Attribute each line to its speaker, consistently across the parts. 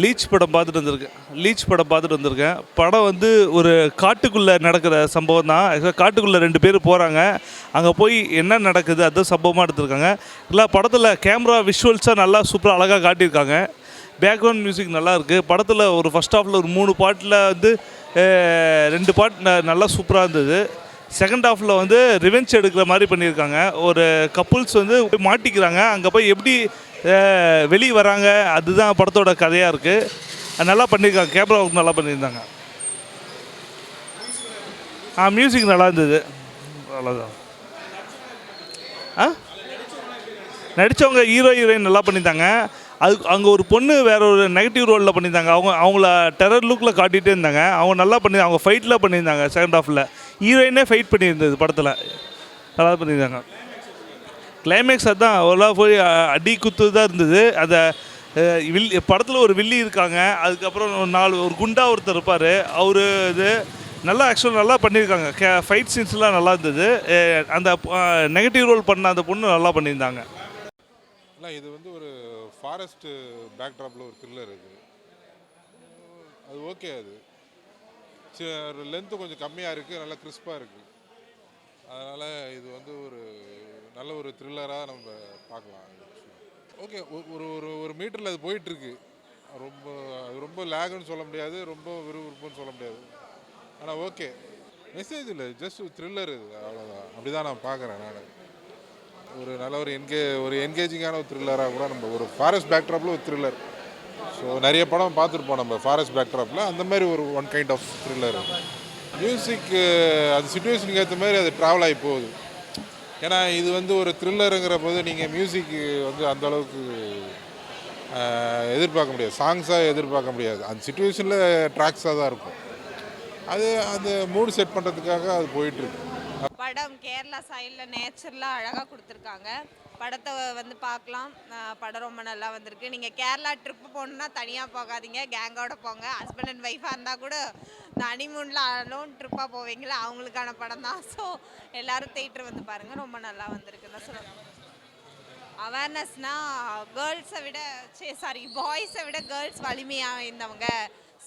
Speaker 1: Leech படம் பார்த்துட்டு வந்திருக்கேன். லீச் படம் பார்த்துட்டு வந்திருக்கேன். படம் வந்து ஒரு காட்டுக்குள்ளே நடக்கிற சம்பவம் தான். ஆக்சுவலாக காட்டுக்குள்ளே ரெண்டு பேர் போகிறாங்க அங்கே போய் என்ன நடக்குது அதுதான் சம்பவமாக எடுத்திருக்காங்க. இல்லை படத்தில் கேமரா விஷுவல்ஸாக நல்லா சூப்பராக அழகாக காட்டியிருக்காங்க. பேக்ரவுண்ட் மியூசிக் நல்லா இருக்குது படத்தில் ஒரு ஃபஸ்ட் ஹாஃபில் ஒரு மூணு பாட்டில் வந்து ரெண்டு பாட் நல்லா சூப்பராக இருந்தது. செகண்ட் ஹாஃபில் வந்து ரிவெஞ்ச் எடுக்கிற மாதிரி பண்ணியிருக்காங்க. ஒரு கப்புள்ஸ் வந்து போய் மாட்டிக்கிறாங்க. அங்கே போய் எப்படி வெளியே வராங்க. அதுதான் படத்தோட கதையாக இருக்குது நல்லா பண்ணியிருக்காங்க கேமரா ஒர்க் நல்லா பண்ணியிருந்தாங்க ஆ மியூசிக் நல்லா இருந்தது. அவ்வளோதான் ஆ? நடித்தவங்க ஹீரோ ஹீரோயின் நல்லா பண்ணியிருந்தாங்க அது அங்கே ஒரு பொண்ணு வேற ஒரு நெகட்டிவ் ரோலில் பண்ணியிருந்தாங்க அவங்க அவங்கள டெரர் லுக்கில் காட்டிகிட்டே இருந்தாங்க. அவங்க நல்லா பண்ணி அவங்க ஃபைட்டில் பண்ணியிருந்தாங்க செகண்ட் ஹாஃபில் ஹீரோயினே ஃபைட் பண்ணியிருந்தது படத்தில். நல்லா பண்ணியிருந்தாங்க கிளைமேக்ஸ் அதான் அவ்வளோ போய் அடி குத்து தான் இருந்தது. அதை வில் படத்தில் ஒரு வில்லி இருக்காங்க. அதுக்கப்புறம் ஒரு நாலு ஒரு குண்டா ஒருத்தர் இருப்பார். அவர் இது நல்லா ஆக்சுவலாக நல்லா பண்ணியிருக்காங்க. கே ஃபைட் சீன்ஸ்லாம் நல்லா இருந்தது. அந்த நெகட்டிவ் ரோல் பண்ண அந்த பொண்ணு நல்லா பண்ணியிருந்தாங்க.
Speaker 2: இல்லை இது வந்து ஒரு ஃபாரஸ்ட் பேக்ட்ராப்பில் ஒரு த்ரில்லர் இருக்குது அது ஓகே அது. லென்த்து கொஞ்சம் கம்மியாக இருக்குது நல்லா கிறிஸ்பாக இருக்குது அதனால் இது வந்து ஒரு நல்ல ஒரு த்ரில்லராக நம்ம பார்க்கலாம். ஓகே ஒரு ஒரு ஒரு மீட்டரில் அது போயிட்டுருக்கு. ரொம்ப அது ரொம்ப லேகுன்னு சொல்ல முடியாது ரொம்ப விறுவிறுப்புன்னு சொல்ல முடியாது. ஆனால் ஓகே மெசேஜ் இல்லை ஜஸ்ட் த்ரில்லர் இது அவ்வளோதான் அப்படி தான் நான் பார்க்குறேன் நான். ஒரு நல்ல ஒரு என்கே ஒரு என்கேஜிங்கான ஒரு த்ரில்லராக கூட நம்ம ஒரு ஃபாரஸ்ட் பேக்ட்ராப்பில் ஒரு த்ரில்லர் ஸோ நிறைய படம் பார்த்துருப்போம் நம்ம ஃபாரஸ்ட் பேக்ட்ராப்பில் அந்த மாதிரி ஒரு one kind of thriller music அது சுச்சுவேஷனுக்கு ஏற்ற மாதிரி அது ட்ராவல் ஆகி போகுது. ஏன்னா இது வந்து ஒரு த்ரில்லருங்கிற போது நீங்கள் மியூசிக் வந்து அந்த அளவுக்கு எதிர்பார்க்க முடியாது. சாங்ஸாக எதிர்பார்க்க முடியாது. அந்த சுச்சுவேஷனில் ட்ராக்ஸாக தான் இருக்கும். அது அந்த மூடு செட் பண்ணுறதுக்காக அது போயிட்டுருக்கு.
Speaker 3: படம் கேரளா சைடில் நேச்சுரலாக அழகாக கொடுத்துருக்காங்க. படத்தை வந்து பார்க்கலாம் படம் ரொம்ப நல்லா வந்திருக்கு. நீங்கள் கேரளா ட்ரிப்பு போகணுன்னா தனியாக போகாதீங்க. கேங்கோட போங்க. ஹஸ்பண்ட் அண்ட் ஒய்ஃபாக இருந்தால் கூட இந்த ஹனிமூனில் அலோன் ட்ரிப்பாக போவீங்களா? அவங்களுக்கான படம் தான். ஸோ எல்லாரும் தேட்டர் வந்து பாருங்கள் ரொம்ப நல்லா வந்திருக்குன்னு தான் சொல்லுவேன் அவேர்னஸ்னால் கேர்ள்ஸை விட சாரி பாய்ஸை விட கேர்ள்ஸ் வலிமையாக இருந்தவங்க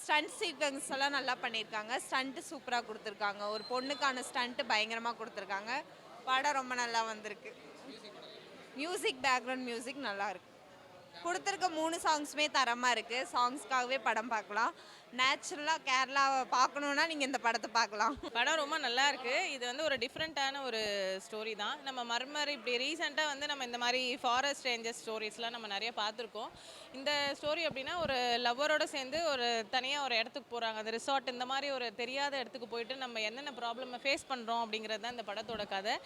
Speaker 3: ஸ்டண்ட் சீக்வன்ஸ் எல்லாம் நல்லா பண்ணியிருக்காங்க. ஸ்டண்ட்டு சூப்பராக கொடுத்துருக்காங்க. ஒரு பொண்ணுக்கான ஸ்டண்ட்டு பயங்கரமாக கொடுத்துருக்காங்க. படம் ரொம்ப நல்லா வந்திருக்கு. மியூசிக் பேக்ரவுண்ட் மியூசிக் நல்லா இருக்கு. கொடுத்துருக்க மூணு சாங்ஸுமே தரமாக இருக்குது சாங்ஸ்க்காகவே படம் பார்க்கலாம். நேச்சுரலாக கேரளாவை பார்க்கணுன்னா நீங்கள் இந்த படத்தை பார்க்கலாம்.
Speaker 4: படம் ரொம்ப நல்லா இது வந்து ஒரு டிஃப்ரெண்ட்டான ஒரு ஸ்டோரி தான். நம்ம மர்மர் இப்படி ரீசெண்டாக வந்து நம்ம இந்த மாதிரி ஃபாரஸ்ட் ரேஞ்சஸ் ஸ்டோரிஸ்லாம் நம்ம நிறைய பார்த்துருக்கோம். இந்த ஸ்டோரி அப்படின்னா ஒரு லவ்வரோடு சேர்ந்து ஒரு தனியாக ஒரு இடத்துக்கு போகிறாங்க அந்த ரிசார்ட் இந்த மாதிரி ஒரு தெரியாத இடத்துக்கு போயிட்டு நம்ம என்னென்ன ப்ராப்ளமை ஃபேஸ் பண்ணுறோம் அப்படிங்கிறது தான் இந்த படத்தோட கதை.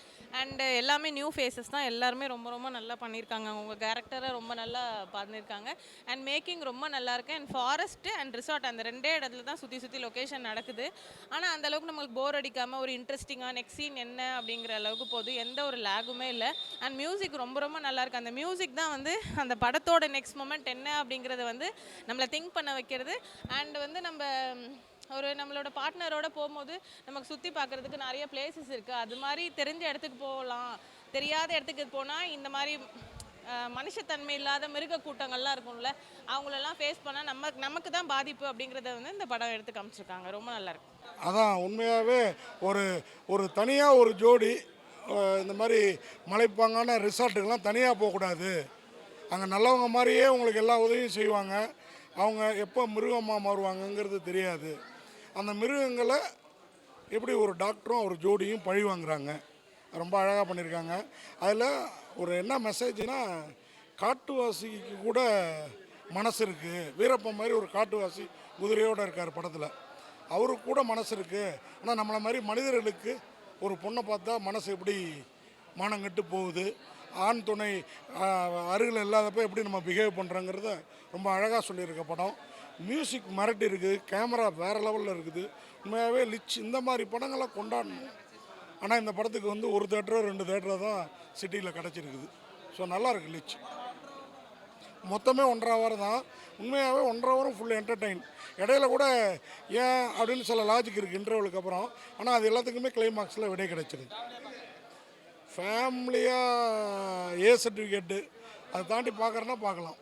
Speaker 4: அண்டு எல்லாமே நியூ ஃபேஸஸ் தான். எல்லாருமே ரொம்ப ரொம்ப நல்லா பண்ணியிருக்காங்க. அவங்க கேரக்டரை ரொம்ப நல்லா பண்ணியிருக்காங்க. அண்ட் மேக்கிங் ரொம்ப நல்லாயிருக்கு அண்ட் ஃபாரஸ்ட்டு அண்ட் ரிசார்ட் அந்த ரெண்டே இடத்துல தான் சுற்றி சுற்றி லொக்கேஷன் நடக்குது. ஆனால் அந்த அளவுக்கு நம்மளுக்கு போர் அடிக்காமல் ஒரு இன்ட்ரெஸ்டிங்காக நெக்ஸ்ட் சீன் என்ன அப்படிங்கிற அளவுக்கு போகுது. எந்த ஒரு லேகுமே இல்லை. அண்ட் மியூசிக் ரொம்ப ரொம்ப நல்லாயிருக்கு அந்த மியூசிக் தான் வந்து அந்த படத்தோட நெக்ஸ்ட் மூமெண்ட் என்ன அப்படிங்கிறத வந்து நம்மளை திங்க் பண்ண வைக்கிறது. அண்ட் வந்து நம்ம ஒரு நம்மளோட பார்ட்னரோட போகும்போது நமக்கு சுற்றி பார்க்குறதுக்கு நிறைய பிளேசஸ் இருக்குது அது மாதிரி தெரிஞ்ச இடத்துக்கு போகலாம். தெரியாத இடத்துக்கு போனால் இந்த மாதிரி மனுஷத்தன்மை இல்லாத மிருக கூட்டங்கள்லாம் இருக்கும்ல அவங்களெல்லாம் ஃபேஸ் பண்ணால் நம்ம நமக்கு தான் பாதிப்பு அப்படிங்கிறத வந்து இந்த படம் எடுத்து காமிச்சிருக்காங்க. ரொம்ப நல்லா
Speaker 5: அதான் உண்மையாகவே ஒரு ஒரு தனியாக ஒரு ஜோடி இந்த மாதிரி மலைப்பாங்கான ரிசார்ட்டுக்கெல்லாம் தனியாக போகக்கூடாது. அங்கே நல்லவங்க மாதிரியே உங்களுக்கு எல்லா உதவியும் செய்வாங்க. அவங்க எப்போ மிருகமாக மாறுவாங்கங்கிறது தெரியாது. அந்த மிருகங்களை எப்படி ஒரு டாக்டரும் ஒரு ஜோடியும் பழி வாங்குறாங்க? ரொம்ப அழகாக பண்ணியிருக்காங்க அதில் ஒரு என்ன மெசேஜ்னா காட்டுவாசிக்கு கூட மனசு இருக்குது வீரப்பன் மாதிரி ஒரு காட்டுவாசி குதிரையோடு இருக்கார் படத்தில். அவருக்கு கூட மனசு இருக்குது ஆனால் நம்மளை மாதிரி மனிதர்களுக்கு ஒரு பொண்ணை பார்த்தா மனசு எப்படி மானங்கட்டு போகுது? ஆண் துணை அருகில் இல்லாதப்ப எப்படி நம்ம பிஹேவ் பண்ணுறோங்கிறத ரொம்ப அழகாக சொல்லியிருக்க படம். மியூசிக் மிரட்டி இருக்குது கேமரா வேறு லெவலில் இருக்குது. உண்மையாகவே லிச் இந்த மாதிரி படங்களை கொண்டாடணும். ஆனால் இந்த படத்துக்கு வந்து ஒரு தேட்டரோ ரெண்டு தேட்டரோ தான் சிட்டியில் கிடச்சிருக்குது. ஸோ நல்லாயிருக்கு லிச் மொத்தமே ஒன்றரை ஹவர் தான். உண்மையாகவே ஒன்றரை ஹவரும் ஃபுல் என்டர்டெயின் இடையில கூட ஏன் அப்படின்னு சில லாஜிக் இருக்குது இன்டர்வலுக்கு அப்புறம். ஆனால் அது எல்லாத்துக்குமே கிளைமாக்ஸில் விடை கிடைச்சிருது. ஃபேமிலியாக ஏ சர்டிஃபிகேட்டு அதை தாண்டி பார்க்குறேன்னா பார்க்கலாம்.